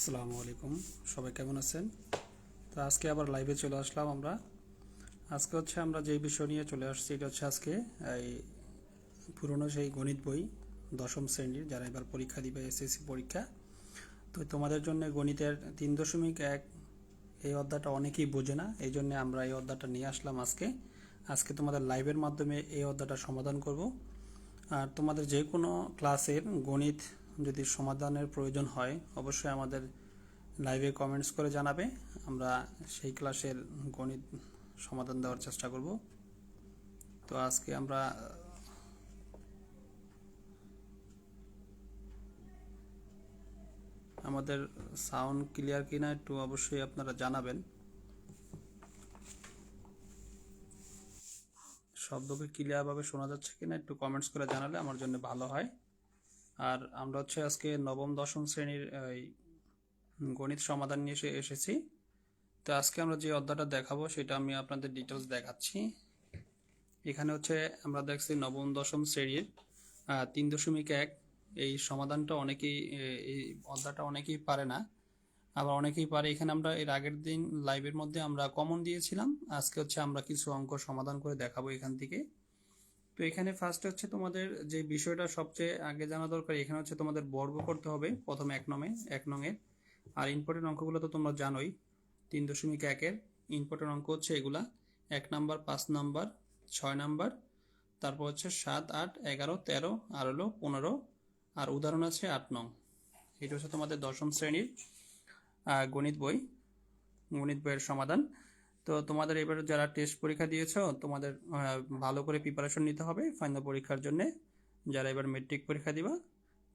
আসসালামু আলাইকুম সবাই কেমন আছেন? তো আজকে আবার লাইভে চলে আসলাম আমরা। আজকে হচ্ছে আমরা যেই বিষয় নিয়ে চলে আসছি, এটা হচ্ছে আজকে এই পুরনো সেই গণিত বই, দশম শ্রেণির, যারা এবার পরীক্ষা দিবে এসএসসি পরীক্ষা। তো তোমাদের জন্য গণিতের তিন দশমিক এক, এই অধ্যায়টা অনেকেই বোঝে না, এই জন্য আমরা এই অধ্যায়টা নিয়ে আসলাম আজকে। আজকে তোমাদের লাইভের মাধ্যমে এই অধ্যায়টা সমাধান করব। আর তোমাদের যে কোনো ক্লাসের গণিত যদি সমাধানের প্রয়োজন হয়, অবশ্যই আমাদের লাইভে কমেন্টস করে জানাবে। আমরা সেই ক্লাসের গণিত সমাধান দেওয়ার চেষ্টা করব। তো আজকে আমরা, আমাদের সাউন্ড ক্লিয়ার কিনা একটু অবশ্যই আপনারা জানাবেন। শব্দকে ক্লিয়ারভাবে শোনা যাচ্ছে কিনা একটু কমেন্টস করে জানালে আমার জন্য ভালো হয়। আর আমরা হচ্ছে আজকে নবম, দশম শ্রেণির গণিত সমাধান নিয়ে এসে, এসেছি। তো আজকে আমরা যে অধ্যায়টা দেখাবো, সেটা আমি আপনাদের ডিটেলস দেখাচ্ছি। এখানে হচ্ছে আমরা দেখছি নবম, দশম শ্রেণির তিন দশমিক এক। এই সমাধানটা অনেকেই এই অধ্যায়টা অনেকেই পারে না। আবার অনেকেই পারে, এখানে আমরা এর আগের দিন লাইভের মধ্যে আমরা কমন দিয়েছিলাম। আজকে হচ্ছে আমরা কিছু অঙ্ক সমাধান করে দেখাবো এখান থেকে। তো এখানে ফার্স্ট হচ্ছে তোমাদের যে বিষয়টা সবচেয়ে আগে জানা দরকার, এখানে হচ্ছে তোমাদের বর্গ করতে হবে প্রথম এক নমে, এক নঙের আর ইম্পর্টেন্ট অঙ্কগুলো তো তোমরা জানোই, তিন দশমিক একের ইম্পর্টেন্ট অঙ্ক হচ্ছে এগুলা। এক নাম্বার, পাঁচ নাম্বার, ছয় নাম্বার, তারপর হচ্ছে সাত, আট, এগারো, তেরো আর হলো পনেরো, আর উদাহরণ আছে আট নং। এটা হচ্ছে তোমাদের দশম শ্রেণির গণিত বই, গণিত বইয়ের সমাধান। তো তোমাদের এবার যারা টেস্ট পরীক্ষা দিয়েছ, তোমাদের ভালো করে প্রিপারেশন নিতে হবে ফাইনাল পরীক্ষার জন্য। যারা এবার মেট্রিক পরীক্ষা দিবা,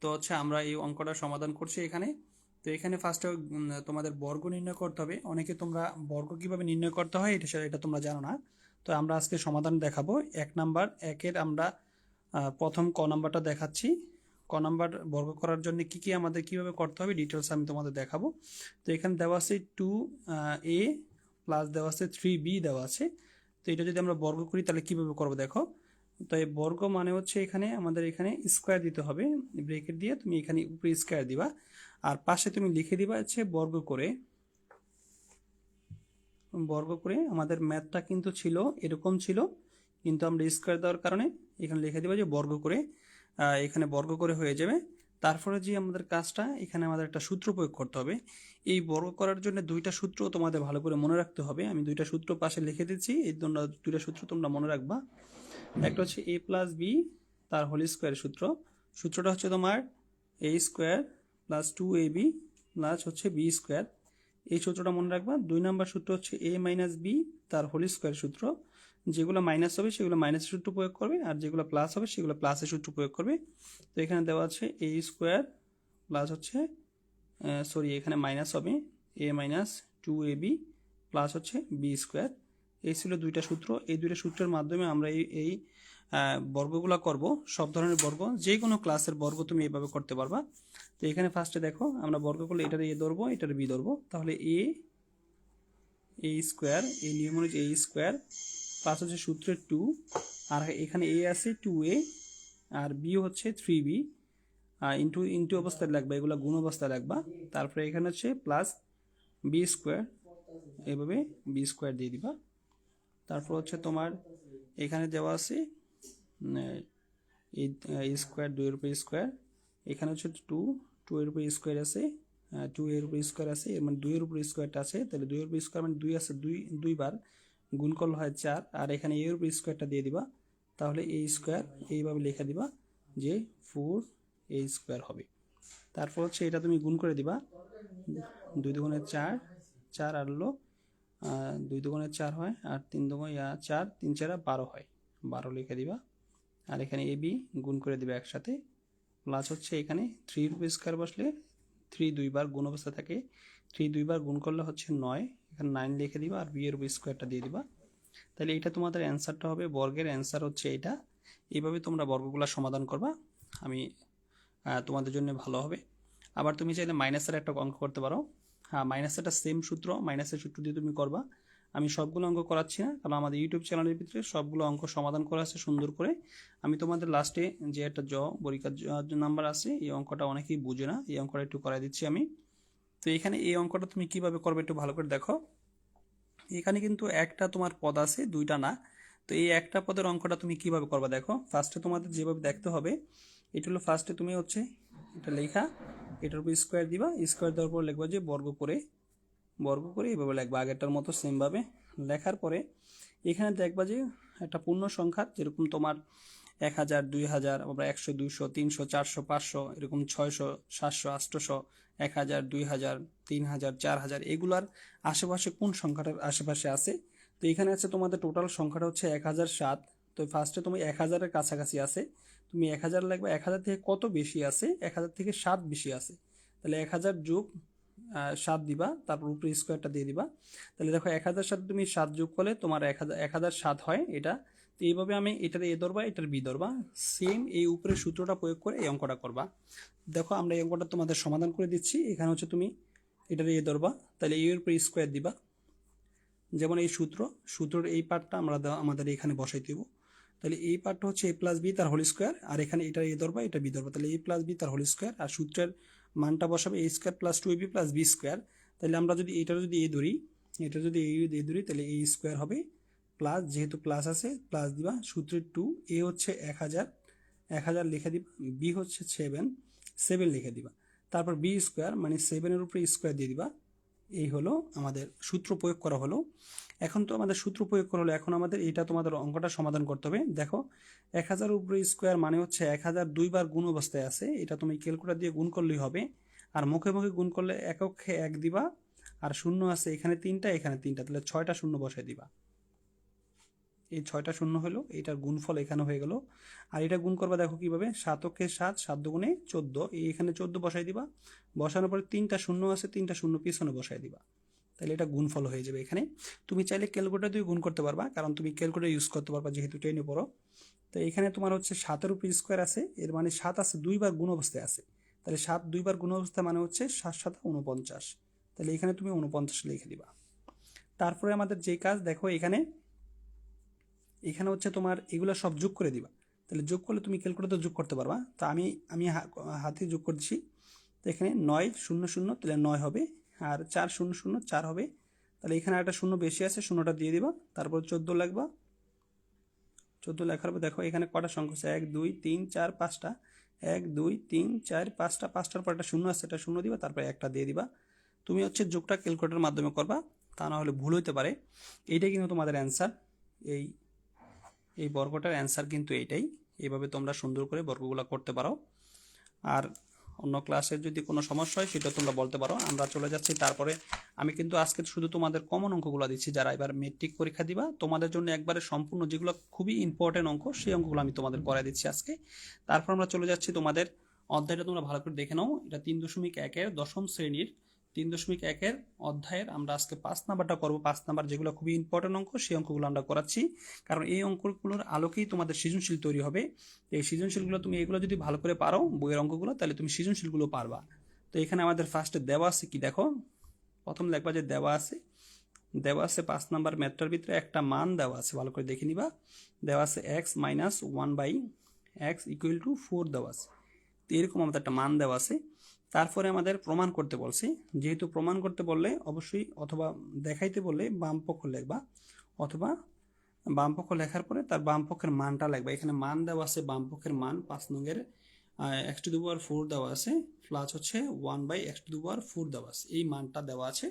তো হচ্ছে আমরা এই অঙ্কটা সমাধান করছি এখানে। তো এখানে ফার্স্টে তোমাদের বর্গ নির্ণয় করতে হবে। অনেকে তোমরা বর্গ কীভাবে নির্ণয় করতে হয়, এটা সেটা এটা তোমরা জানো না। তো আমরা আজকে সমাধান দেখাবো। এক নাম্বার, একের আমরা প্রথম ক নাম্বারটা দেখাচ্ছি। ক নাম্বার বর্গ করার জন্য কি কি আমাদের কীভাবে করতে হবে ডিটেলস আমি তোমাদের দেখাবো। তো এখানে দেওয়া আছে টু এ প্লাস দেওয়া আছে থ্রি বি দেওয়া আছে। তো এটা যদি আমরা বর্গ করি, তাহলে কীভাবে করব দেখো? তো বর্গ মানে হচ্ছে এখানে আমাদের এখানে স্কোয়ার দিতে হবে ব্রেকেট দিয়ে তুমি এখানে উপরে স্কোয়ার দিবা। আর পাশে তুমি লিখে দিবা হচ্ছে বর্গ করে বর্গ করে আমাদের ম্যাথটা কিন্তু ছিল, এরকম ছিল, কিন্তু আমরা স্কোয়ার দেওয়ার কারণে এখানে লিখে দিবা যে বর্গ করে এখানে বর্গ করে হয়ে যাবে। তারপরে যে আমাদের কাজটা, এখানে আমাদের একটা সূত্র প্রয়োগ করতে হবে। এই বর্গ করার জন্য দুইটা সূত্র তোমাদের ভালো করে মনে রাখতে হবে। আমি দুইটা সূত্র পাশে লিখে দিচ্ছি, এই তোমরা দুইটা সূত্র তোমরা মনে রাখবা। একটা হচ্ছে এ প্লাস বি তার হোল স্কোয়ার সূত্র। সূত্রটা হচ্ছে তোমার A square plus two A B plus হচ্ছে বি স্কোয়ার এই সূত্রটা মনে রাখবা। দুই নাম্বার সূত্র হচ্ছে এ মাইনাস বি তার হোল স্কোয়ার সূত্র। যেগুলো মাইনাস হবে, সেগুলো মাইনাসের সূত্র প্রয়োগ করবে, আর যেগুলো প্লাস হবে, সেগুলো প্লাসের সূত্র প্রয়োগ করবে। তো এখানে দেওয়া আছে এ স্কোয়ার প্লাস হচ্ছে সরি এখানে মাইনাস হবে A minus two A B plus হচ্ছে বি স্কোয়ার এই ছিল দুইটা সূত্র। এই দুইটা সূত্রের মাধ্যমে আমরা এই এই বর্গগুলো করব, সব ধরনের বর্গ যে কোনো ক্লাসের বর্গ তুমি এভাবে করতে পারবা। তো এখানে ফার্স্টে দেখো, আমরা বর্গ করলে এটার এ ধরবো, এটার বি ধরবো। তাহলে এ এ স্কোয়ার এই নিয়ম অনুযায়ী এ স্কোয়ার প্লাস হচ্ছে সূত্রের টু আর এখানে এ আছে টু এ আর বি হচ্ছে থ্রি বি ইন্টু ইন্টু অবস্থায় লাগবে, এগুলো গুণ অবস্থায় লাগবা। তারপরে এখানে হচ্ছে প্লাস বি স্কোয়ার এভাবে বি স্কোয়ার দিয়ে দিবা। তারপর হচ্ছে তোমার এখানে দেওয়া আছে এই স্কোয়ার দুইয়ের উপর স্কোয়ার এখানে হচ্ছে টু টু এর উপর স্কোয়ার আছে টু এর উপর স্কোয়ার আছে, এর মানে দুইয়ের উপর স্কোয়ারটা আছে, তাহলে দুইয়ের উপর স্কোয়ার মানে দুই আছে, দুই, দুইবার। গুণ করলে হয় চার আর এখানে এর উপর স্কোয়ারটা দিয়ে দিবা তাহলে এই স্কোয়ার এইভাবে লিখে দিবা যে ফোর এ স্কোয়ার হবে। তারপর হচ্ছে এটা তুমি গুণ করে দিবা দুই দুগুণে চার চার আর আহ, দুই দুগুণে চার হয় আর তিন দুগুণ চার তিন চারা বারো হয়। বারো লিখে দিবা আর এখানে এ বি গুণ করে দিবে একসাথে প্লাস হচ্ছে এখানে থ্রি রুপি স্কোয়ার বসলে থ্রি দুইবার গুণ অবস্থা থাকে। থ্রি দুইবার গুণ করলে হচ্ছে নয় এখানে নাইন লিখে দিবা আর বি এর উপর স্কোয়ারটা দিয়ে দিবা। তাহলে এটা তোমাদের অ্যান্সারটা হবে, বর্গের অ্যান্সার হচ্ছে এটা এইভাবে তোমরা বর্গগুলো সমাধান করবা। আমি তোমাদের জন্য ভালো হবে। আবার তুমি চাইলে মাইনাসের একটা অঙ্ক করতে পারো। হ্যাঁ মাইনাসেরটা সেম সূত্র মাইনাসের সূত্র দিয়ে তুমি করবা। আমি সবগুলো অঙ্ক করাচ্ছি না, কারণ আমাদের ইউটিউব চ্যানেলের ভিতরে সবগুলো অঙ্ক সমাধান করা আছে সুন্দর করে। আমি তোমাদের লাস্টে যে একটা জ, পরীক্ষার নাম্বার আছে, এই অঙ্কটা অনেকেই বুঝে না। এই অঙ্কটা একটু করাই দিচ্ছি আমি। তো এখানে এই অঙ্কটা তুমি কীভাবে করবে একটু ভালো করে দেখো। এখানে কিন্তু একটা তোমার পদ আছে, দুইটা না। তো এই একটা পদের অঙ্কটা তুমি কীভাবে করবা দেখো। ফার্স্টে তোমাদের যেভাবে দেখতে হবে, এটা হলো ফার্স্টে তুমি হচ্ছে এটা লেখা, এটার উপর স্কোয়ার দিবা। স্কোয়ার দেওয়ার পর লিখবা যে বর্গ করে বর্গ করে এইভাবে লিখবা। আগেরটার মতো সেমভাবে লেখার পরে এখানে দেখবা যে একটা পূর্ণ সংখ্যা, যেরকম তোমার এক হাজার, দুই হাজার, আবার একশো, দুইশো, তিনশো, চারশো, পাঁচশো, এরকম ছয়শো, সাতশো, আটশোশো, এক হাজার, দুই হাজার, তিন হাজার, চার হাজার, এগুলার আশেপাশে কোন সংখ্যাটার আশেপাশে আছে? তো এখানে আছে তোমাদের টোটাল সংখ্যাটা হচ্ছে এক হাজার সাত। তো ফার্স্টে তুমি এক হাজারের কাছাকাছি আছে। তুমি এক হাজার লাগবে, এক হাজার থেকে কত বেশি আছে? এক হাজার থেকে সাত বেশি আছে। তাহলে এক হাজার যোগ সাত দিবা, তারপর উপরে স্কোয়ারটা দিয়ে দিবা। তাহলে দেখো এক হাজার সাথে তুমি সাত যোগ করলে তোমার এক হাজার এক হাজার সাত হয় এটা। তো এইভাবে আমি এটার এ ধরবা, এটার বি ধরবা। সেম এই উপরে সূত্রটা প্রয়োগ করে এই অঙ্কটা করবা। দেখো, আমরা এই অঙ্কটা তোমাদের সমাধান করে দিচ্ছি। এখানে হচ্ছে তুমি এটার এ ধরবা, তাহলে এর উপরে স্কোয়ার দিবা। যেমন এই সূত্র, সূত্রের এই পার্টটা আমরা আমাদের এখানে বসাই দেবো। তাহলে এই পার্টটা হচ্ছে এ প্লাস বি তার হোল স্কোয়ার আর এখানে এটা এ ধরবা, এটা বি ধরবা। তাহলে এ প্লাস বি তার হোল স্কোয়ার আর সূত্রের মানটা বসাবে A square plus two B plus B square তাহলে আমরা যদি এটা যদি এ ধরি এটা যদি এ ধরি, তাহলে এ স্কোয়ার হবে প্লাস যেহেতু প্লাস আছে প্লাস দিবা সূত্রের টু এ হচ্ছে এক হাজার এক হাজার লিখে দিবা বি হচ্ছে সেভেন সেভেন লিখে দিবা। তারপর বি স্কোয়ার মানে সেভেনের উপরে স্কোয়ার দিয়ে দিবা। এই হলো আমাদের সূত্র প্রয়োগ করা হলো। এখন তো আমাদের সূত্র প্রয়োগ করা হলো। এখন আমাদের এটা তোমাদের অঙ্কটা সমাধান করতে হবে। দেখো, এক হাজার উপরে স্কোয়ার মানে হচ্ছে এক হাজার দুইবার গুণ অবস্থায় আছে। এটা তুমি ক্যালকুলেটর দিয়ে গুণ করলেই হবে। আর মুখে মুখে গুণ করলে এককে এক দিবা। আর শূন্য আছে এখানে তিনটা এখানে তিনটা। তাহলে ছয়টা শূন্য বসায় দিবা। এই ছয়টা শূন্য হলো এটার গুণফল এখানে হয়ে গেল। আর এটা গুণ করবা দেখো কীভাবে? সাতকে সাত সাত দুগুণে চোদ্দ। এই এখানে চোদ্দ বসাই দিবা। বসানোর পরে তিনটা শূন্য আছে, তিনটা শূন্য পিছনে বসাই দিবা। তাহলে এটা গুণফল হয়ে যাবে এখানে। তুমি চাইলে ক্যালকুলেটর দিয়ে গুণ করতে পারবা, কারণ তুমি ক্যালকুলেটর ইউজ করতে পারবা যেহেতু টেনে পড়ো। তো এখানে তোমার হচ্ছে সাতের উপর স্কোয়ার আছে, এর মানে সাত আছে দুইবার গুণ অবস্থায় আছে। তাহলে সাত দুইবার গুণ অবস্থা মানে হচ্ছে সাত সাত উনপঞ্চাশ তাহলে এখানে তুমি উনপঞ্চাশ লিখে দিবা। তারপরে আমাদের যে কাজ, দেখো এখানে এখানে হচ্ছে তোমার এগুলো সব যোগ করে দিবা। তাহলে যোগ করলে তুমি ক্যালকুলেটর যোগ করতে পারবা। তো আমি আমি হাতে যোগ করছি তো এখানে নয় শূন্য শূন্য, তাহলে নয় হবে। আর চার শূন্য শূন্য, চার হবে। তাহলে এখানে একটা শূন্য বেশি আছে, শূন্যটা দিয়ে দিবা। তারপর চোদ্দ লাগবা। চোদ্দ লেখার পর দেখো, এখানে কটা সংখ্যা আছে? এক, দুই, তিন, চার, পাঁচটা। এক, দুই, তিন, চার, পাঁচটা। পাঁচটার পর একটা শূন্য আছে এটা শূন্য দিবা। তারপরে একটা দিয়ে দিবা। তুমি হচ্ছে যোগটা ক্যালকুলেটরের মাধ্যমে করবা। তা না হলে ভুল হইতে পারে। এইটাই কিন্তু তোমাদের অ্যান্সার এই এই বর্গটার অ্যান্সার কিন্তু এইটাই। এইভাবে তোমরা সুন্দর করে বর্গগুলো করতে পারো। আর অন্য ক্লাসের যদি কোনো সমস্যা হয়, সেটা তোমরা বলতে পারো। আমরা চলে যাচ্ছি তারপরে। আমি কিন্তু আজকে শুধু তোমাদের কমন অঙ্কগুলো দিচ্ছি। যারা এবার মেট্রিক পরীক্ষা দিবা, তোমাদের জন্য একবারে সম্পূর্ণ যেগুলো খুবই ইম্পর্টেন্ট অঙ্ক, সেই অঙ্কগুলো আমি তোমাদের করাই দিচ্ছি আজকে। তারপর আমরা চলে যাচ্ছি তোমাদের অধ্যায়টা তোমরা ভালো করে দেখে নাও। এটা তিন দশমিক একের দশম শ্রেণির তিন দশমিক একের অধ্যায়ের আমরা আজকে পাঁচ নাম্বারটা করব। পাঁচ নাম্বার যেগুলো খুবই ইম্পর্টেন্ট অঙ্ক, সেই অঙ্কগুলো আমরা করাচ্ছি। কারণ এই অঙ্কগুলোর আলোকেই তোমাদের সৃজনশীল তৈরি হবে। এই সৃজনশীলগুলো তুমি এগুলো যদি ভালো করে পারো, বইয়ের অঙ্কগুলো, তাহলে তুমি সৃজনশীলগুলো পারবা। তো এখানে আমাদের ফার্স্টে দেওয়া আছে কি দেখো? প্রথম দেখবা যে দেওয়া আছে। দেওয়া আছে পাঁচ নাম্বার ম্যাথটার ভিতরে একটা মান দেওয়া আছে, ভালো করে দেখে নিবা। দেওয়া আছে X minus one by X equal to four দেওয়া আছে। তো এরকম আমাদের একটা মান দেওয়া আছে। তারপরে আমাদের প্রমাণ করতে বলছি। যেহেতু প্রমাণ করতে বললে অবশ্যই অথবা দেখাইতে বললে বাম পক্ষ লিখবা, অথবা বাম পক্ষ লেখার পরে তার বাম পক্ষের মানটা লিখবা। এখানে মান দেওয়া আছে, বাম পক্ষের মান পাঁচ নঙ্গের এক্স টু দু পাওয়ার ফোর দেওয়া আছে, প্লাস হচ্ছে ওয়ান বাই এক্স টু দু পাওয়ার ফোর দেওয়া আছে। এই মানটা দেওয়া আছে।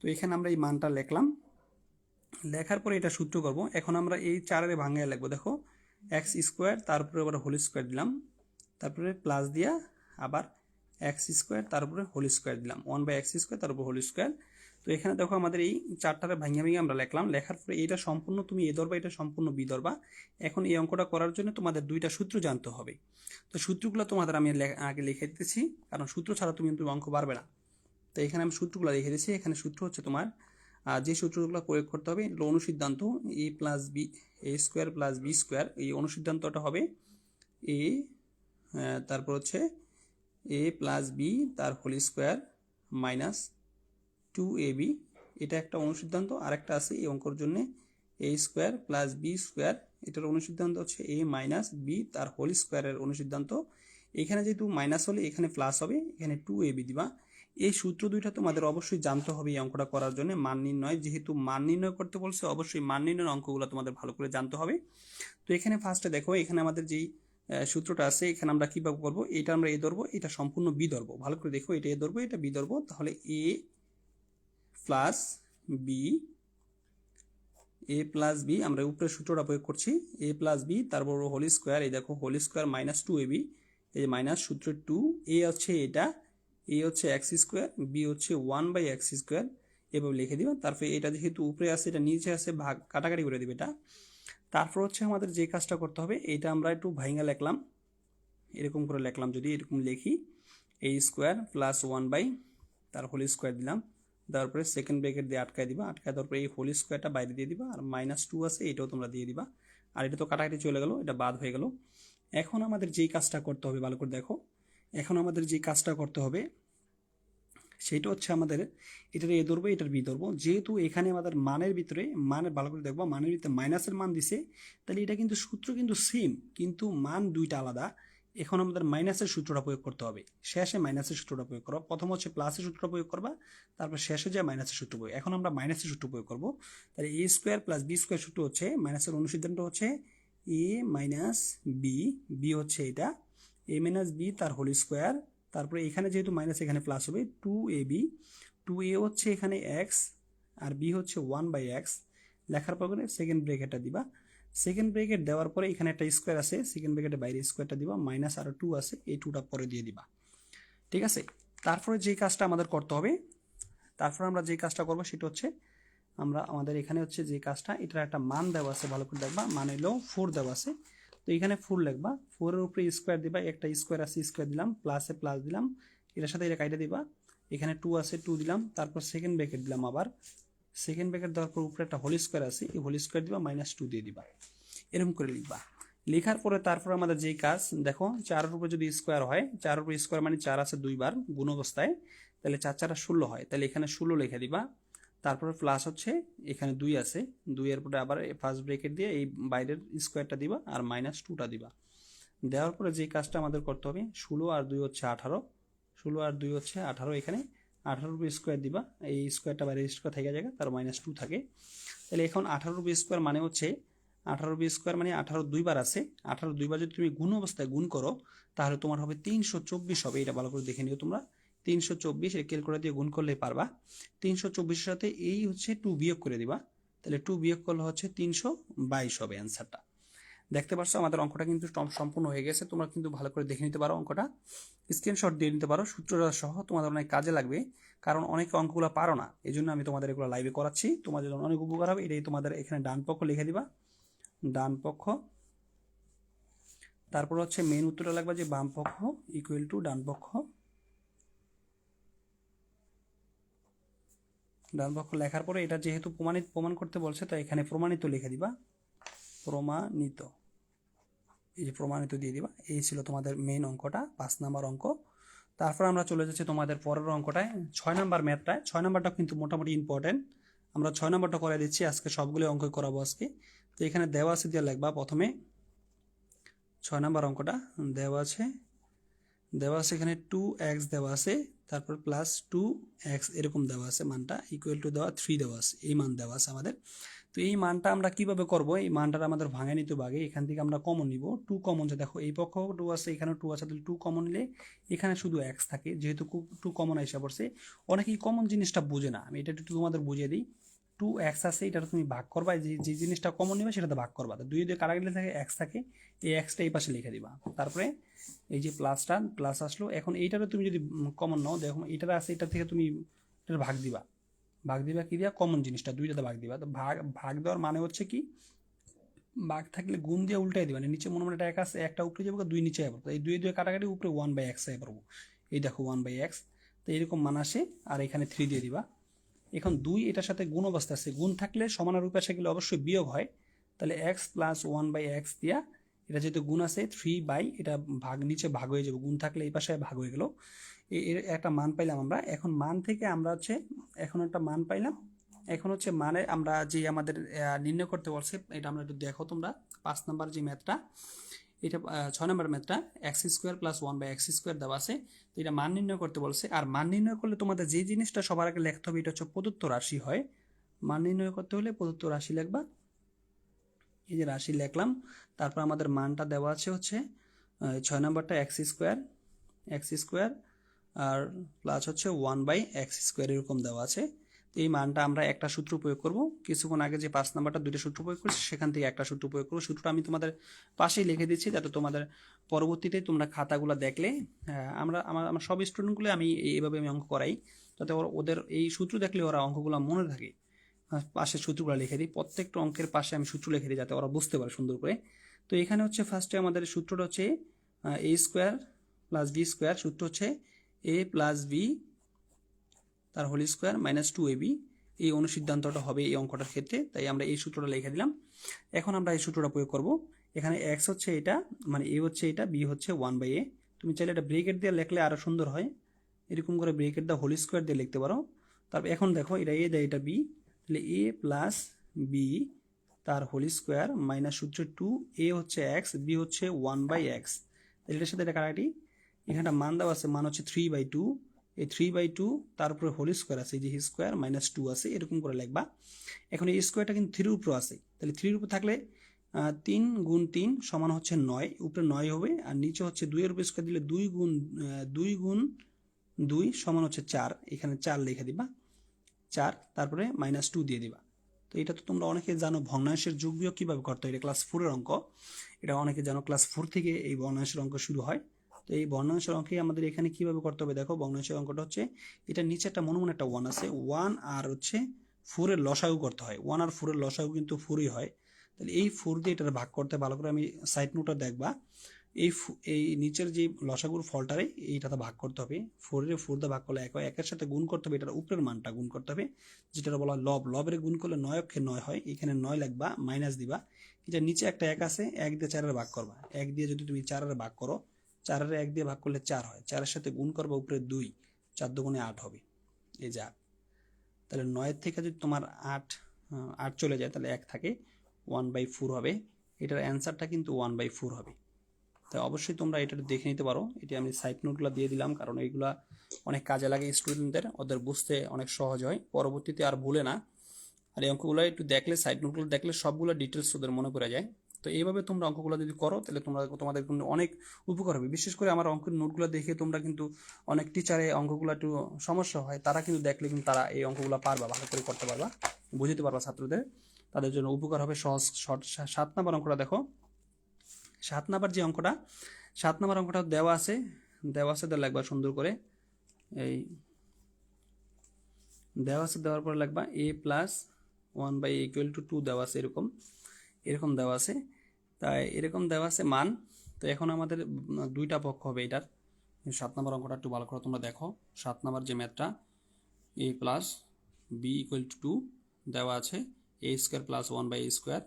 তো এখানে আমরা এই মানটা লিখলাম। লেখার পরে এটা সূত্র করব। এখন আমরা এই চারের ভাঙায় লিখব। দেখো, এক্স স্কোয়ার, তারপরে আবার হোল স্কোয়ার দিলাম। তারপরে প্লাস দিয়া আবার এক্স স্কোয়ার তারপরে হোল স্কোয়ার দিলাম। ওয়ান বাই এক্স স্কোয়ার তারপর হোল স্কোয়ার। তো এখানে দেখো আমাদের এই চারটারে ভাঙিয়ে ভাঙিয়ে আমরা লিখলাম। লেখার পরে এটা সম্পূর্ণ, তুমি এ ধরবা, এটা সম্পূর্ণ বি ধরবা। এখন এই অঙ্কটা করার জন্য তোমাদের দুইটা সূত্র জানতে হবে। তো সূত্রগুলো তোমাদের আমি আগে লিখে দিতেছি, কারণ সূত্র ছাড়া তুমি কিন্তু অঙ্ক পারবে না। তো এখানে আমি সূত্রগুলো লিখে দিয়েছি। এখানে সূত্র হচ্ছে তোমার যে সূত্রগুলো প্রয়োগ করতে হবে, এগুলো অনুসিদ্ধান্ত A plus B, A square plus B square, এই অনুসিদ্ধান্তটা হবে এ তারপর হচ্ছে এ প্লাস বি তার whole square minus two A B এটা একটা অনুসিদ্ধান্ত, আরেকটা আছে এই অঙ্কর জন্য। A square plus B square এটার অনুসিদ্ধান্ত হচ্ছে এ মাইনাস বি তার হোল স্কোয়ারের অনুসিদ্ধান্ত। এখানে যেহেতু মাইনাস হলে এখানে প্লাস হবে, এখানে টু এ বি দিবা। এই সূত্র দুইটা তোমাদের অবশ্যই জানতে হবে এই অঙ্কটা করার জন্য, মান নির্ণয়। যেহেতু মান নির্ণয় করতে বলছে, অবশ্যই মান নির্ণয়ের অঙ্কগুলো তোমাদের ভালো করে জানতে হবে। তো এখানে ফার্স্টে দেখো, এখানে আমাদের যেই সূত্রটা আছে, এখানে আমরা কীভাবে করব? এটা আমরা এ ধরবো, এটা সম্পূর্ণ বি ধরবো। ভালো করে দেখো, এটা এ ধরবো, এটা বি ধরবো, তাহলে A plus B, A plus B, আমরা উপরে সূত্রটা প্রয়োগ করছি, এ প্লাস বি, তারপর হোলি স্কোয়ার, এই দেখো whole square minus two A B, এই যে মাইনাস সূত্র টু, এ হচ্ছে এটা, এ হচ্ছে এক্স স্কোয়ার, বি হচ্ছে ওয়ান বাই এক্স স্কোয়ার, এভাবে লিখে দিবা। তারপরে এটা যেহেতু উপরে আছে, এটা নিচে আছে, ভাগ, কাটাকাটি করে দিবে এটা। তারপর হচ্ছে আমাদের যে কাজটা করতে হবে এটা আমরা একটু ভাইঙ্গা লিখলাম। এরকম করে লিখলাম, যদি এরকম লিখি A square plus one by তার হোল স্কোয়ার দিলাম। দেওয়ার পরে সেকেন্ড ব্রেকেট দিয়ে আটকায় দিবা, আটকায় দেওয়ার পরে এই হোল স্কোয়ারটা বাইরে দিয়ে দিবা, আর মাইনাস টু আছে, এটাও তোমরা দিয়ে দিবা। আর এটা তো কাটাকাটি চলে গেলো, এটা বাদ হয়ে গেল। এখন আমাদের যেই কাজটা করতে হবে, ভালো করে দেখো। এখন আমাদের যে কাজটা করতে হবে সেটা হচ্ছে আমাদের এটার এ ধরবো, এটার বি ধরবো। যেহেতু এখানে আমাদের মানের ভিতরে, মানের ভালো করে দেখব, মানের ভিতরে মাইনাসের মান দিছে, তাহলে এটা কিন্তু সূত্র কিন্তু সেম কিন্তু মান দুইটা আলাদা। এখন আমাদের মাইনাসের সূত্রটা প্রয়োগ করতে হবে। শেষে মাইনাসের সূত্রটা প্রয়োগ করব প্রথম হচ্ছে প্লাসের সূত্রটা প্রয়োগ করবা, তারপর শেষে যে মাইনাসের সূত্র প্রয়োগ, এখন আমরা মাইনাসের সূত্র প্রয়োগ করব। তাহলে A square plus B square সূত্র হচ্ছে, মাইনাসের অনুসিদ্ধান্ত হচ্ছে এ মাইনাস বি বি হচ্ছে এটা এ মাইনাস বি তার হোল স্কোয়ার তারপরে এখানে যেহেতু মাইনাস এখানে প্লাস হবে two A B two A হচ্ছে এখানে এক্স আর বি হচ্ছে ওয়ান বাই এক্স লেখার পর সেকেন্ড ব্রেকেটটা দিবা। সেকেন্ড ব্রেকেট দেওয়ার পরে এখানে একটা স্কোয়ার আছে সেকেন্ড ব্রেকেটের বাইরে স্কোয়ারটা দিবা মাইনাস আরও টু আছে, এই টুটা পরে দিয়ে দিবা। ঠিক আছে? তারপরে যে কাজটা আমাদের করতে হবে, তারপর আমরা যে কাজটা করব সেটা হচ্ছে আমরা আমাদের এখানে হচ্ছে যে কাজটা, এটার একটা মান দেওয়া আছে, ভালো করে দেখবা। মান এলো ফোর দেওয়া আছে। তো এখানে ফোর লিখবা। ফোরের উপরে স্কোয়ার দিবা, একটা স্কোয়ার আছে স্কোয়ার দিলাম প্লাসে প্লাস দিলাম, এটার সাথে এটা কাইটা দিবা। এখানে টু আছে টু দিলাম, তারপর সেকেন্ড ব্রেকেট দিলাম আবার। সেকেন্ড ব্রেকেট দেওয়ার পর উপরে একটা হোল স্কোয়ার আছে, এই হোল স্কোয়ার দিবা মাইনাস টু দিয়ে দিবা। এরকম করে লিখবা। লেখার পরে তারপর আমাদের যেই কাজ, দেখো, চারের উপরে যদি স্কোয়ার হয়, চারের উপরে স্কোয়ার মানে চার আছে দুইবার, গুণ অবস্থায়, তাহলে চার চারটা ষোলো হয়। তাহলে এখানে ষোলো লিখে দিবা। তারপরে প্লাস হচ্ছে, এখানে দুই আছে। দুই এর পরে আবার ফার্স্ট ব্রেকেট দিয়ে এই বাইরের স্কোয়ারটা দিবা আর মাইনাস টুটা দিবা। দেওয়ার পরে যে কাজটা আমাদের করতে হবে, ষোলো আর দুই হচ্ছে আঠারো। ষোলো আর দুই হচ্ছে আঠারো, এখানে আঠারো রুপি স্কোয়ার দিবা। এই স্কোয়ারটা বাইরে স্কোয়ার থেকে জায়গা তার মাইনাস টু থাকে। তাহলে এখন আঠারো রুপি স্কোয়ার মানে হচ্ছে, আঠারো রুপি স্কোয়ার মানে আঠারো দুইবার আছে। আঠারো দুইবার যদি তুমি গুণ অবস্থায় গুণ করো, তাহলে তোমার হবে তিনশো চব্বিশ হবে। এটা ভালো করে দেখে নিও তোমরা। তিনশো চব্বিশ এই ক্যালকুলেটার দিয়ে গুণ করলে পারবা। তিনশো চব্বিশের সাথে এই হচ্ছে টু বিয়োগ করে দিবা। তাহলে টু বিয়োগ করলে হচ্ছে তিনশো বাইশ হবে অ্যান্সারটা দেখতে পাচ্ছ আমাদের অঙ্কটা কিন্তু সম- সম্পূর্ণ হয়ে গেছে। তোমরা কিন্তু ভালো করে দেখে নিতে পারো অঙ্কটা। স্ক্রিনশট দিয়ে নিতে পারো। সূত্রটা সহ তোমাদের অনেক কাজে লাগবে। কারণ অনেক অঙ্কগুলো পারো না। এই জন্য আমি তোমাদের এগুলো লাইভে করাচ্ছি। তোমাদের জন্য অনেক উপকার হবে। এটাই তোমাদের এখানে ডান পক্ষ লিখে দিবা। ডান পক্ষ। তারপর হচ্ছে মেন উত্তরটা লাগবে যে বাম পক্ষ ইকুয়াল টু ডান পক্ষ। ডান পক্ষ লেখার পরে এটা যেহেতু প্রমাণিত, প্রমাণ করতে বলছে, তাই এখানে প্রমাণিত লিখে দিবা। প্রমাণিত। এই যে প্রমাণিত দিয়ে দিবা। এই ছিল তোমাদের মেইন অঙ্কটা, পাঁচ নাম্বার অঙ্ক। তারপর আমরা চলে যাচ্ছি তোমাদের পরের অঙ্কটায়। ছয় নাম্বার ম্যাথটায়। ছয় নাম্বারটা কিন্তু মোটামুটি ইম্পর্টেন্ট আমরা ছয় নাম্বারটা করে দিচ্ছি। আজকে সবগুলো অঙ্ক করাবো আজকে। তো এখানে দেওয়া আছে দিয়ে লিখবা প্রথমে। ছয় নাম্বার অঙ্কটা দেওয়া আছে। দেওয়া আছে এখানে টু এক্স দেওয়া আছে, তারপর প্লাস টু এক্স এরকম দেওয়া আছে মানটা ইকুয়াল টু দেওয়া থ্রি দেওয়া আছে, এই মান দেওয়া আছে আমাদের। তো এই মানটা আমরা কীভাবে করব? এই মানটা আমাদের ভাঙে নিতে বাগে এখান থেকে আমরা কমন নিব। টু কমন যে দেখো, এই পক্ষ টু আছে, এখানে টু আছে, তাহলে টু কমন নিলে এখানে শুধু এক্স থাকে, যেহেতু টু কমন এসে পড়ছে। অনেকেই কমন জিনিসটা বোঝে না, আমি এটা একটু তোমাদের বুঝিয়ে দিই। টু এক্স আছে এটা তুমি ভাগ করবা যে যে জিনিসটা কমন নেবে, সেটাতে ভাগ করবা। দুই দুই কারাগিলে থাকে এক্স থাকে, এই এক্সটা এই পাশে লিখে দিবা। তারপরে এই যে প্লাসটা প্লাস আসলো, এখন এইটারও তুমি যদি কমন নাও, দেখো এইটার আছে এটা থেকে তুমি এটার ভাগ দিবা। ভাগ দিবা কি দিয়া? কমন জিনিসটা, দুইটাতে ভাগ দিবা। তো ভাগ ভাগ দেওয়ার মানে হচ্ছে কি? ভাগ থাকলে গুণ দিয়ে উল্টাই দিবা। মানে নিচে মনে মনে একটা এক আছে, একটা উপরে যাব, দুই নিচে যাব। এই দুই দুই কাটাকাটি উপরে ওয়ান বাই এক্স পারব এই দেখো ওয়ান বাই এক্স তো এরকম মান আসে, আর এখানে থ্রি দিয়ে দিবা। এখন দুই এটার সাথে গুণ অবস্থা আছে। গুণ থাকলে সমানের রূপে আসে গেলে অবশ্যই বিয়োগ হয়। তাহলে X plus one by X দিয়া এটা যেহেতু গুণ আছে থ্রি বাই এটা ভাগ নিচে ভাগ হয়ে যাবে। গুণ থাকলে এই পাশে ভাগ হয়ে গেল। এর একটা মান পাইলাম আমরা। এখন মান থেকে আমরা হচ্ছে, এখন একটা মান পাইলাম। এখন হচ্ছে মানে আমরা যে আমাদের নির্ণয় করতে বলছে, এটা আমরা একটু দেখো তোমরা। পাঁচ নাম্বার যে ম্যাথটা এটা ছয় নম্বর ম্যাথটা X square plus one by X square দেওয়া আছে। তো এটা মান নির্ণয় করতে বলছে। আর মান নির্ণয় করলে তোমাদের যে জিনিসটা সবার আগে লিখতে হবে, এটা হচ্ছে প্রদত্ত রাশি হয়। মান নির্ণয় করতে হলে প্রদত্ত রাশি লিখবা। এই যে রাশি লিখলাম, তারপর আমাদের মানটা দেওয়া আছে হচ্ছে ছয় নম্বরটা এক্স স্কোয়ার এক্স স্কোয়ার আর প্লাস হচ্ছে ওয়ান বাই এক্স স্কোয়ার এরকম দেওয়া আছে। এই মানটা আমরা একটা সূত্র প্রয়োগ করব। কিছুক্ষণ আগে যে পাঁচ নাম্বারটা দুটো সূত্র প্রয়োগ করেছি, সেখান থেকে একটা সূত্র প্রয়োগ করব। সূত্রটা আমি তোমাদের পাশেই লিখে দিচ্ছি যাতে তোমাদের পরবর্তীতে তোমরা খাতাগুলো দেখলে আমরা, আমার আমার সব স্টুডেন্টগুলো আমি এইভাবে আমি অঙ্ক করাই, যাতে ওদের এই সূত্র দেখলে ওরা অঙ্কগুলো মনে থাকে। পাশে সূত্রগুলো লিখে দিই। প্রত্যেকটা অঙ্কের পাশে আমি সূত্র লিখে দিই যাতে ওরা বুঝতে পারে সুন্দর করে। তো এখানে হচ্ছে ফার্স্টে আমাদের সূত্রটা হচ্ছে A square plus B square সূত্র হচ্ছে এ প্লাস বি তার whole square minus two A B এই অনুসিদ্ধান্তটা হবে এই অঙ্কটার ক্ষেত্রে, তাই আমরা এই সূত্রটা লিখে দিলাম। এখন আমরা এই সূত্রটা প্রয়োগ করব। এখানে এক্স হচ্ছে এটা মানে এ হচ্ছে এটা বি হচ্ছে ওয়ান বাই এ তুমি চাইলে এটা ব্রেকেট দিয়ে লিখলে আরও সুন্দর হয়। এরকম করে ব্রেকেট দা হোল স্কোয়ার দিয়ে লিখতে পারো। তারপর এখন দেখো, এটা এ দেয় এটা বি তাহলে এ প্লাস বি তার হোল স্কোয়ার মাইনাস সূত্র টু এ হচ্ছে এক্স বি হচ্ছে ওয়ান বাই এক্স এটার সাথে এটা কাটাকাটি। এখানটা মান দেওয়া আছে, মান হচ্ছে থ্রি বাই টু এই থ্রি বাই টু তার উপরে হোল স্কোয়ার আছে যে স্কোয়ার মাইনাস টু আছে, এরকম করে লিখবা। এখন এই স্কোয়ারটা কিন্তু থ্রির উপরে আছে। তাহলে থ্রির উপর থাকলে তিন গুণ তিন সমান হচ্ছে নয়, উপরে নয় হবে, আর নিচে হচ্ছে দুইয়ের উপর স্কোয়ার দিলে দুই গুণ দুই গুণ দুই সমান হচ্ছে চার, এখানে চার লিখে দিবা। চার, তারপরে মাইনাস টু দিয়ে দিবা। তো এটা তো তোমরা অনেকে জানো, ভগ্নাংশের যোগ বিয়োগ কীভাবে করতে হয়? এটা ক্লাস ফোরের অঙ্ক। এটা অনেকে জানো ক্লাস ফোর থেকে এই ভগ্নাংশের অঙ্ক শুরু হয়। তো এই ভগ্নাংশের অঙ্কে আমাদের এখানে কীভাবে করতে হবে? দেখো ভগ্নাংশের অঙ্কটা হচ্ছে, এটা নিচে একটা মনে মনে একটা ওয়ান আছে। ওয়ান আর হচ্ছে ফোরের লসাগু করতে হয়। ওয়ান আর ফোরের লসাগু কিন্তু ফোরই হয়। তাহলে এই ফোর দিয়ে এটা ভাগ করতে ভালো করে আমি সাইড নোটটা দেখবা। এই এই নিচের যে লসাগুর ফলটারে এইটাতে ভাগ করতে হবে। ফোরের ফোর দিয়ে ভাগ করলে এক হয়। একের সাথে গুণ করতে হবে, এটার উপরের মানটা গুণ করতে হবে। যেটা বলা হয় লব। লবের গুণ করলে নয় অক্ষে নয় হয়। এখানে নয় লাগবা মাইনাস দিবা। এটা নিচে একটা এক আছে, এক দিয়ে চারের ভাগ করবা। এক দিয়ে যদি তুমি চারের ভাগ করো চারের এক দিয়ে ভাগ করলে চার হয়। চারের সাথে গুণ করবা উপরে দুই, চার দুগুণে আট হবে। এই যে আট। তাহলে নয়ের থেকে যদি তোমার আট আট চলে যায়, তাহলে এক থাকে ওয়ান বাই ফোর হবে। এটার অ্যান্সারটা কিন্তু ওয়ান বাই ফোর হবে। তাই অবশ্যই তোমরা এটা দেখে নিতে পারো। এটি আমি সাইড নোটগুলো দিয়ে দিলাম, কারণ এইগুলা অনেক কাজে লাগে স্টুডেন্টদের ওদের বুঝতে অনেক সহজ হয়। পরবর্তীতে আর ভুলে না। আর এই অঙ্কগুলো একটু দেখলে সাইড নোটগুলো দেখলে সবগুলো ডিটেলস ওদের মনে পড়ে যায়। তো এইভাবে তোমরা অঙ্কগুলো যদি করো, তাহলে তোমরা তোমাদের কিন্তু অনেক উপকার হবে। বিশেষ করে আমার অঙ্কের নোটগুলো দেখে তোমরা কিন্তু অনেক টিচারে অঙ্কগুলো একটু সমস্যা হয়, তারা কিন্তু দেখলে কিন্তু তারা এই অঙ্কগুলো পারবা, ভালো করে করতে পারবা, বুঝতে পারবা ছাত্রদের। তাদের জন্য উপকার হবে সহজ শর্ট সাত নাম্বার অঙ্কটা দেখো। সাত নাম্বার যে অঙ্কটা, সাত নাম্বার অঙ্কটা দেওয়া আছে দেওয়া আছে দেওয়া লাগবা সুন্দর করে এই দেওয়া আছে, দেওয়ার পরে লাগবা A plus one by equal to two দেওয়া আছে, এরকম এরকম দেওয়া আছে। তাই এরকম দেওয়া আছে মান। তো এখন আমাদের দুইটা পক্ষ হবে এটার। সাত নম্বর অঙ্কটা একটু ভালো করে তোমরা দেখো। সাত নম্বর যে ম্যাথটা A plus B equal to two দেওয়া আছে A square plus one by A square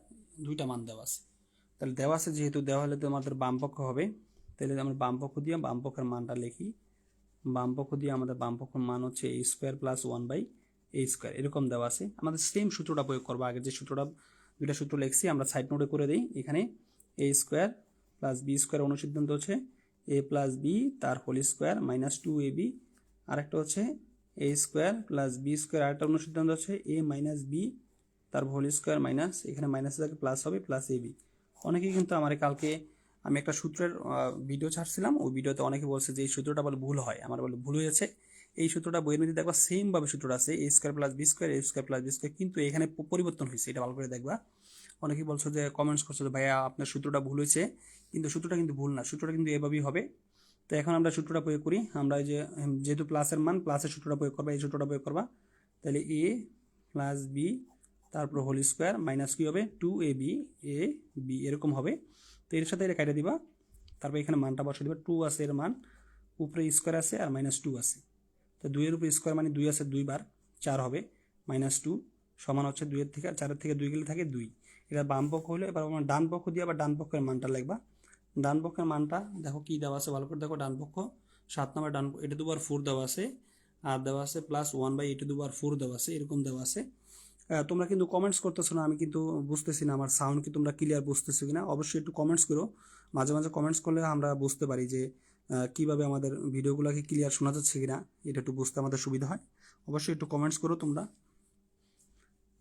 দুইটা মান দেওয়া আছে। তাহলে দেওয়া আছে যেহেতু, দেওয়া হলে তো আমাদের বাম পক্ষ হবে। তাহলে আমরা বাম পক্ষ দিয়ে বাম পক্ষের মানটা লিখি। বাম পক্ষ দিয়ে আমাদের বাম পক্ষের মান হচ্ছে A square plus one by A square এরকম দেওয়া আছে। আমাদের সেম সূত্রটা প্রয়োগ করব, আগে যে সূত্রটা দুইটা সূত্র লিখছি, আমরা সাইড নোটে করে দিই। এখানে A square plus B square অনুসিদ্ধান্ত হচ্ছে। এ প্লাস বি তার whole square minus two A B আরেকটা হচ্ছে A square plus B square আরেকটা অনুসিদ্ধান্ত হচ্ছে এ মাইনাস বি তার হোল স্কোয়ার মাইনাস এখানে মাইনাস থাকে প্লাস হবে প্লাস এ বি অনেকেই কিন্তু আমার কালকে আমি একটা সূত্রের ভিডিও ছাড়ছিলাম, ওই ভিডিওতে অনেকে বলছে যে এই সূত্রটা বলে ভুল হয়, আমার বলে ভুল হয়েছে। এই সূত্রটা বইয়ের মধ্যে দেখবা সেম ভাবে সূত্রটা আছে A square plus B square A square plus B square কিন্তু এখানে পরিবর্তন হয়েছে, এটা ভালো করে দেখবা। অনেকেই বলছো যে কমেন্টস করছ যে, ভাইয়া, আপনার সূত্রটা ভুল হয়েছে। কিন্তু সূত্রটা কিন্তু ভুল না, সূত্রটা কিন্তু এভাবেই হবে। তো এখন আমরা সূত্রটা প্রয়োগ করি, আমরা যে যেহেতু প্লাসের মান প্লাসের সূত্রটা প্রয়োগ করবা, এই সূত্রটা প্রয়োগ করবা। তাহলে এ প্লাস বি তারপর হোল স্কোয়ার মাইনাস কি হবে? Two A B A B এরকম হবে। তো এর সাথে এটা কেটে দিবা, তারপর এখানে মানটা বসে দিবা টু আছে এর মান, উপরে স্কোয়ার আছে আর মাইনাস টু আছে। তো দুইয়ের উপরে স্কোয়ার মানে দুই আছে দুইবার, চার হবে। মাইনাস টু সমান হচ্ছে দুইয়ের থেকে, চারের থেকে দুই গেলে থাকে দুই। এটা বাম পক্ষ হলে, এবার আমার ডান পক্ষ দিয়ে আবার ডান পক্ষের মানটা লিখবা। ডান পক্ষের মানটা দেখো কি দেওয়া আছে, ভালো করে দেখো ডান পক্ষ। সাত নম্বর ডান এটা দুবার ফোর দেওয়া আছে, আর দেওয়া আছে প্লাস ওয়ান বাই এটা দুবার ফোর দেওয়া আছে, এরকম দেওয়া আছে। তোমরা কিন্তু কমেন্টস করতেছো না, আমি কিন্তু বুঝতেছি না, আমার সাউন্ড কি তোমরা ক্লিয়ার বুঝতেছো কিনা? অবশ্যই একটু কমেন্টস করো। মাঝে মাঝে কমেন্টস করলে আমরা বুঝতে পারি যে কীভাবে আমাদের ভিডিওগুলোকে ক্লিয়ার শোনা যাচ্ছে কিনা, এটা একটু বুঝতে আমাদের সুবিধা হয়। অবশ্যই একটু কমেন্টস করো তোমরা।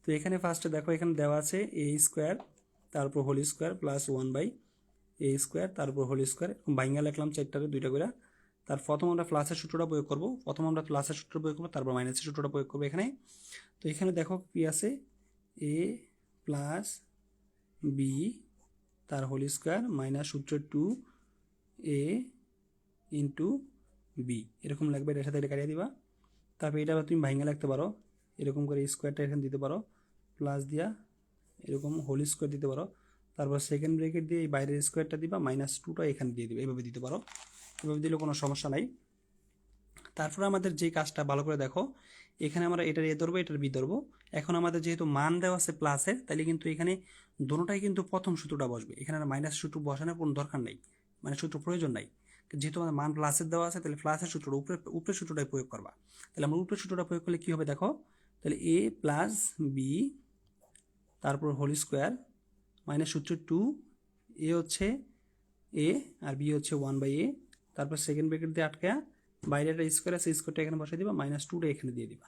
তো এখানে ফার্স্টে দেখো, এখানে দেওয়া আছে এ স্কোয়ার তারপর whole square plus one by A square তারপর হোল স্কোয়ার বাইঙ্গা লিখলাম চারটাকে দুইটা করে তার প্রথম আমরা প্লাসের সূত্রটা প্রয়োগ করব। প্রথম আমরা প্লাসের সূত্র প্রয়োগ করব, তারপর মাইনাসের সূত্রটা প্রয়োগ করব এখানে। তো এখানে দেখো কি আছে? এ প্লাস বি তার হোল স্কোয়ার মাইনাস সূত্র টু এ ইন্টু বি এরকম লাগবে এটার সাথে এটা দিবা। তারপর এটা তুমি ভাইঙ্গা লিখতে পারো। এরকম করে স্কোয়ারটা এখানে দিতে পারো। প্লাস দিয়া এরকম হোল স্কোয়ার দিতে পারো। তারপর সেকেন্ড ব্রেকেট দিয়ে এই বাইরের স্কোয়ারটা দিবা মাইনাস টুটা এখানে দিয়ে দিবে। এভাবে দিতে পারো। এভাবে দিলে কোনো সমস্যা নাই। তারপরে আমাদের যে কাজটা ভালো করে দেখো, এখানে আমরা এটার এ ধরবো, এটার বি ধরবো। এখন আমাদের যেহেতু মান দেওয়া আছে প্লাসের তাহলে কিন্তু এখানে দোনোটাই কিন্তু প্রথম সূত্রটা বসবে। এখানে আর মাইনাস সূত্র বসানোর কোনো দরকার নেই। মানে সূত্র প্রয়োজন নাই। যেহেতু আমাদের মান প্লাসের দেওয়া আছে, তাহলে প্লাসের সূত্রটা উপরে, উপরের সূত্রটাই প্রয়োগ করবা। তাহলে আমরা উপরের সূত্রটা প্রয়োগ করলে কী হবে দেখো? তাহলে এ প্লাস বি তারপর হোল স্কোয়ার মাইনাস সূত্র টু এ হচ্ছে এ আর বি হচ্ছে ওয়ান বাই এ তারপর সেকেন্ড ব্রেকেট দিয়ে আটকা বাইরে একটা স্কোয়ার আছে স্কোয়ারটা এখানে বসাই দিবা মাইনাস টুটা এখানে দিয়ে দিবা।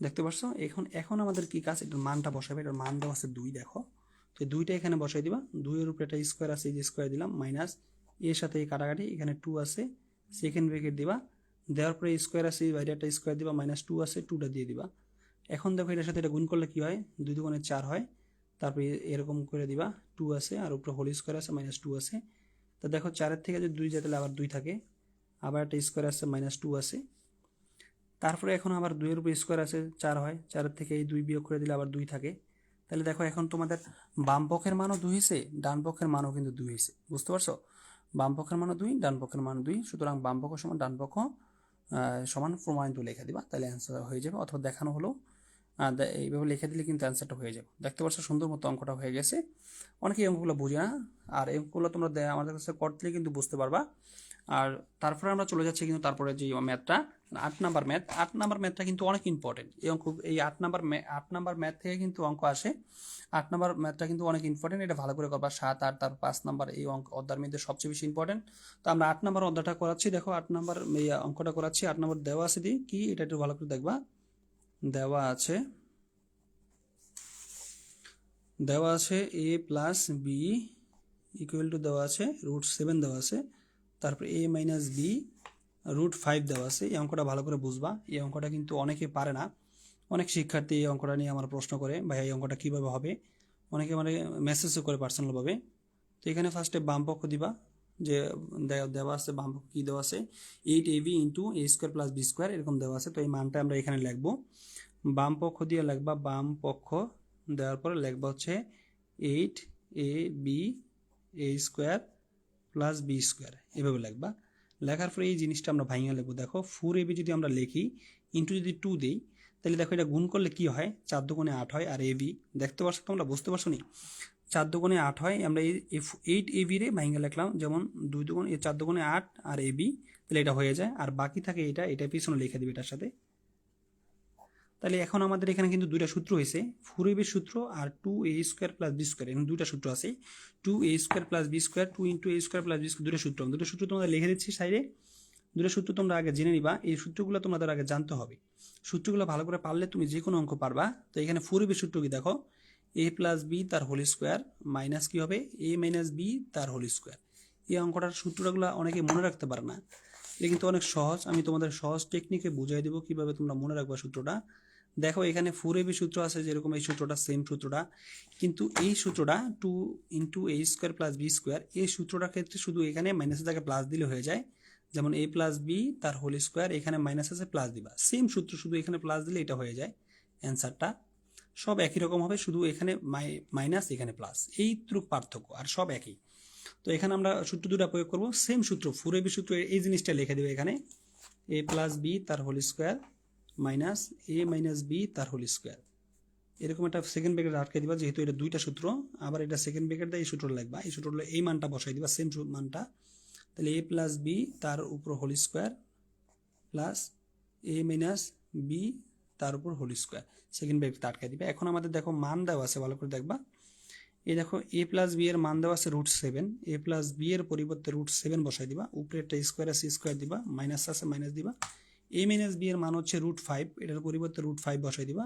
দেখতে পাচ্ছ এখন এখন আমাদের কি কাজ? এটার মানটা বসাবে, এটার মান দেওয়া আছে দুই, দেখো। তো দুইটা এখানে বসাই দিবা। দুইয়ের উপরে একটা স্কোয়ার আছে যে স্কোয়ার দিলাম মাইনাস এর সাথে এই কাটাকাটি, এখানে টু আছে সেকেন্ড ব্রেকেট দিবা, দেওয়ার পরে স্কোয়ার আছে, এই বাইরে একটা স্কোয়ার দিবা মাইনাস টু আছে টুটা দিয়ে দিবা। এখন দেখো এটার সাথে এটা গুণ করলে কী হয়? দুই দুগুণে চার হয়, তারপরে এরকম করে দিবা টু আছে, আর উপরে হোল স্কোয়ার আছে মাইনাস টু আছে। তো দেখো চারের থেকে যদি দুই যায়, তাহলে আবার দুই থাকে, আবার একটা স্কোয়ার আছে মাইনাস টু আছে। তারপরে এখন আবার দুইয়ের উপর স্কোয়ার আছে, চার হয়, চারের থেকে এই দুই বিয়োগ করে দিলে আবার দুই থাকে। তাহলে দেখো এখন তোমাদের বাম পক্ষের মানও দুই হয়েছে ডান পক্ষের মানও কিন্তু দুই হয়েছে বুঝতে পারছ? বাম পক্ষের মানও দুই, ডান পক্ষের মানও দুই। সুতরাং বাম পক্ষ সমান ডান পক্ষ সমান প্রমাণিত লেখা দিবা, তাহলে অ্যান্সার হয়ে যাবে। অথবা দেখানো হলো এইভাবে লিখে দিলে কিন্তু অ্যান্সারটা হয়ে যাবে। দেখতে পাচ্ছ সুন্দর মতো অঙ্কটা হয়ে গেছে। অনেকেই অঙ্কগুলো বুঝে না। আর এই অঙ্কগুলো তোমরা আমাদের কাছে করতে কিন্তু বুঝতে পারবা। আর তারপরে আমরা চলে যাচ্ছি কিন্তু তারপরে যে ম্যাথটা আট নাম্বার ম্যাথ, আট নাম্বার ম্যাথটা কিন্তু অনেক ইম্পর্টেন্ট এই অঙ্ক, এই আট নাম্বার আট নাম্বার ম্যাথ থেকে কিন্তু অঙ্ক আসে। আট নাম্বার ম্যাথটা কিন্তু অনেক ইম্পর্টেন্ট এটা ভালো করে করবা। সাত, আট তার পাঁচ নাম্বার এই অঙ্ক, অধ্যায়ের মধ্যে সবচেয়ে বেশি ইম্পর্টেন্ট তো আমরা আট নাম্বার অধ্যায়টা করাচ্ছি। দেখো, আট নাম্বার এই অঙ্কটা করাচ্ছি। আট নাম্বার দেওয়া আছে দি কি? এটা একটু ভালো করে দেখবা। দেওয়া আছে। দেওয়া আছে A plus B equal to দেওয়া আছে রুট সেভেন দেওয়া আছে। তারপর A minus B root five দেওয়া আছে, এই অঙ্কটা ভালো করে বুঝবা। এই অঙ্কটা কিন্তু অনেকে পারে না। অনেক শিক্ষার্থী এই অঙ্কটা নিয়ে আমার প্রশ্ন করে, ভাই, এই অঙ্কটা কীভাবে হবে? অনেকে মানে মেসেজও করে পার্সোনালভাবে তো এখানে ফার্স্টে বাম পক্ষ দিবা, যে দেওয়া আছে, বাম পক্ষ কী দেওয়া আছে? Eight A B into A square plus B square এরকম দেওয়া আছে। তো এই মানটা আমরা এখানে লিখব। বাম পক্ষ দিয়ে লিখবা, বাম পক্ষ দেওয়ার পরে লিখবা হচ্ছে eight A B A square plus B square এভাবে লিখবা। লেখার পরে এই জিনিসটা আমরা ভাঙিয়ে লিখব। দেখো ফোর এবি যদি আমরা লিখি ইন্টু যদি টু দিই, তাহলে দেখো এটা গুণ করলে কি হয়? চার দুগুণে আট হয়। আর এবি দেখতে পারছ তোমরা? বুঝতে পারছ নি? চার দুগুণে আট হয়, আমরা এই এইট এবি রে ভাঙিয়ে লিখলাম। যেমন দুই দুগুণ চার দুগুণে আট আর এবি তাহলে এটা হয়ে যায়। আর বাকি থাকে এটা এটা পিছনে লিখে দেবে এটার সাথে। তাহলে এখন আমাদের এখানে কিন্তু দুইটা সূত্র হয়েছে। ফোর এবির সূত্র আর two A square plus B square এখানে দুইটা সূত্র আছে। Two A square plus B square two into A square plus B square দুটো সূত্র। দুটো সূত্র তোমাদের লিখে দিচ্ছি সাইডে। দুটো সূত্র তোমরা আগে জেনে নিবা। এই সূত্রগুলো তোমাদের আগে জানতে হবে। সূত্রগুলো ভালো করে পারলে তুমি যে কোনো অঙ্ক পারবা। তো এখানে ফোর এবির সূত্র কি দেখো? এ প্লাস বি তার হোল স্কোয়ার মাইনাস কি হবে? এ মাইনাস বি তার হোল স্কোয়ার এই অঙ্কটার সূত্রগুলো অনেকে মনে রাখতে পারে না। এটা কিন্তু অনেক সহজ। আমি তোমাদের সহজ টেকনিকে বুঝাই দেবো কীভাবে তোমরা মনে রাখবা সূত্রটা। দেখো এখানে ফোর এবি সূত্র আছে, যেরকম এই সূত্রটা সেম সূত্রটা। কিন্তু এই সূত্রটা two into A square plus B square এই সূত্রটার ক্ষেত্রে শুধু এখানে মাইনাসের জায়গায় প্লাস দিলে হয়ে যায়। যেমন এ প্লাস বি তার হোল স্কোয়ার এখানে মাইনাস আছে প্লাস দিবা। সেম সূত্র শুধু এখানে প্লাস দিলে এটা হয়ে যায় অ্যান্সারটা সব একই রকম হবে, শুধু এখানে মাইনাস এখানে প্লাস এই ত্রুক পার্থক্য, আর সব একই। তো এখানে আমরা সূত্র দুটা প্রয়োগ করব। সেম সূত্র ফোর এবি সূত্র, এই জিনিসটা লিখে দেবে এখানে। এ প্লাস বি তার whole square minus A minus B তার হোল স্কোয়ার। এরকম একটা সেকেন্ড ব্রেকেট আটকে দিবা, যেহেতু এটা দুইটা সূত্র, আবার এটা সেকেন্ড ব্রেকেট দিয়ে এই সূত্র লিখবা। এই সূত্র এই মানটা বসাই দিবা সেম মানটা। তাহলে এ প্লাস বি তার উপর whole square plus A minus B তার উপর হোল স্কোয়ার। সেকেন্ড ব্রেকেট আটকে দিবে। এখন আমাদের দেখো মান দেওয়া আছে, ভালো করে দেখবা। এই দেখো এ প্লাস বি এর মান দেওয়া আছে root seven A plus B এর পরিবর্তে রুট সেভেন বসাই দিবা। উপরে একটা স্কোয়ার আছে স্কোয়ার দিবা। মাইনাস আছে মাইনাস দিবা। এ মাইনাস বি এর মান হচ্ছে রুট ফাইভ এটার পরিবর্তে রুট ফাইভ বসাই দিবা।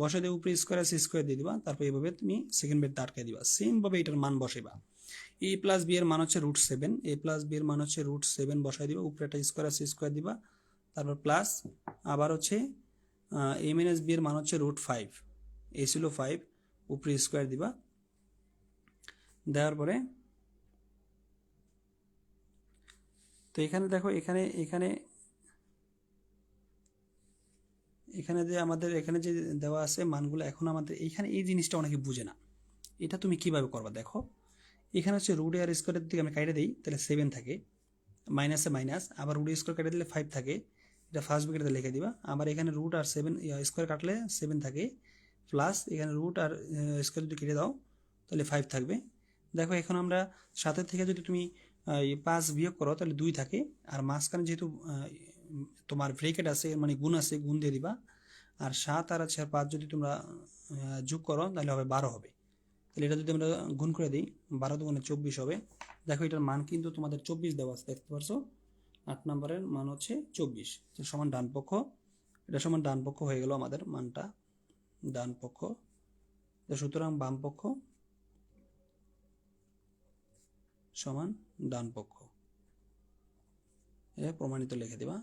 বসাই দিয়ে উপরে স্কোয়ার আছে স্কোয়ার দিয়ে দিবা। তারপর এইভাবে তুমি সেকেন্ড বেড আটকে দিবা। সেমভাবে এটার মান বসাইবা। এ প্লাস বি এর মান হচ্ছে root seven A plus B এর মান হচ্ছে রুট সেভেন বসাই দিবা। উপরে একটা স্কোয়ার আছে স্কোয়ার দিবা। তারপর প্লাস আবার হচ্ছে এ মাইনাস বি এর মান হচ্ছে রুট ফাইভ এ ছিল ফাইভ উপরে স্কোয়ার দিবা। দেওয়ার পরে, তো এখানে দেখো, এখানে এখানে এখানে যে আমাদের, এখানে যে দেওয়া আছে মানগুলো, এখন আমাদের এইখানে এই জিনিসটা অনেকে বুঝে না। এটা তুমি কীভাবে করবা দেখো। এখানে হচ্ছে রুট আর স্কোয়ারের দিকে আমি কাইটে দিই, তাহলে সেভেন থাকে। মাইনাসে মাইনাস আবার রুট স্কোয়ার কেটে দিলে ফাইভ থাকে। এটা ফার্স্ট ব্রেকেটে লিখে দিবা। আবার এখানে রুট আর সেভেন স্কোয়ার কাটলে সেভেন থাকে। প্লাস এখানে রুট আর স্কোয়ার যদি কেটে দাও, তাহলে ফাইভ থাকবে। দেখো এখন আমরা সাতের থেকে যদি তুমি পাঁচ বিয়োগ করো, তাহলে দুই থাকে। আর মাঝখানে যেহেতু তোমার ব্রেকেট আছে মানে গুণ আছে, গুণ দিয়ে দিবা। আর সাত আর আছে আর পাঁচ যদি তোমরা যোগ করো, তাহলে হবে বারো হবে। তাহলে এটা যদি আমরা গুণ করে দিই, বারো দুগুণে চব্বিশ হবে। দেখো এটার মান কিন্তু তোমাদের চব্বিশ দেওয়া আছে, দেখতে পারছ? আট নম্বরের মান হচ্ছে চব্বিশ। সমান ডান পক্ষ। এটা সমান ডান পক্ষ হয়ে গেল আমাদের মানটা। ডান পক্ষ। সুতরাং বাম পক্ষ সমান ডান পক্ষ। প্রমাণিত লিখে দিবা।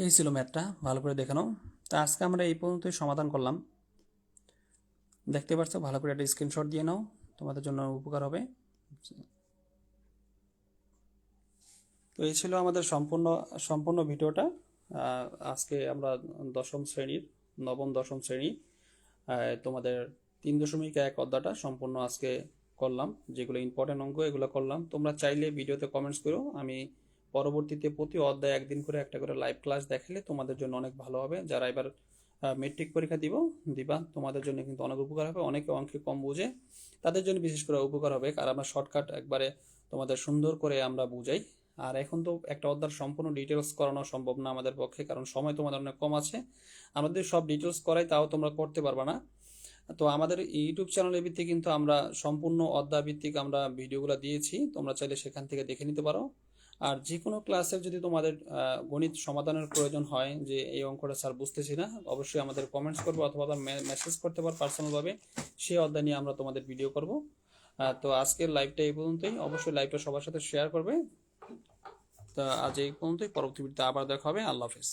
এই ছিল ম্যাথটা, ভালো করে দেখে নাও। তা আজকে আমরা এই পর্যন্তই সমাধান করলাম। দেখতে পাচ্ছ, ভালো করে একটা স্ক্রিনশট দিয়ে নাও, তোমাদের জন্য উপকার হবে। তো এই ছিল আমাদের সম্পূর্ণ সম্পূর্ণ ভিডিওটা। আজকে আমরা দশম শ্রেণির, নবম, দশম শ্রেণি তোমাদের তিন দশমিক এক অধ্যায়টা সম্পূর্ণ আজকে করলাম, যেগুলো ইম্পর্টেন্ট অঙ্ক, এগুলো করলাম। তোমরা চাইলে ভিডিওতে কমেন্টস করো, আমি পরবর্তীতে প্রতি অধ্যায় একদিন করে একটা করে লাইভ ক্লাস দেখালে তোমাদের জন্য অনেক ভালো হবে। যারা এবার মেট্রিক পরীক্ষা দিব, দিবা, তোমাদের জন্য কিন্তু অনেক উপকার হবে। অনেকে অঙ্কে কম বুঝে, তাদের জন্য বিশেষ করে উপকার হবে। কারণ আমরা শর্টকাট একবারে তোমাদের সুন্দর করে আমরা বুঝাই। আর এখন তো একটা অধ্যায় সম্পূর্ণ ডিটেলস করানো সম্ভব না আমাদের পক্ষে, কারণ সময় তোমাদের অনেক কম আছে। আমাদের সব ডিটেলস করাই, তাও তোমরা করতে পারবে না। তো আমাদের ইউটিউব চ্যানেলের ভিত্তিক কিন্তু আমরা সম্পূর্ণ অধ্যায় ভিত্তিক আমরা ভিডিওগুলো দিয়েছি। তোমরা চাইলে সেখান থেকে দেখে নিতে পারো। আর যে কোনো ক্লাসের যদি তোমাদের গণিত সমাধানের প্রয়োজন হয়, যে এই অঙ্কটা স্যার বুঝতেছি না, অবশ্যই আমাদের কমেন্টস করব অথবা মেসেজ করতে পারো পার্সোনালভাবে সেই অধ্যায় নিয়ে আমরা তোমাদের ভিডিও করব। তো আজকের লাইভটা এই পর্যন্তই। অবশ্যই লাইভটা সবার সাথে শেয়ার করবে। তো আজ এই পর্যন্তই। পরবর্তী ভিডিওতে আবার দেখা হবে। আল্লাহ হাফেজ।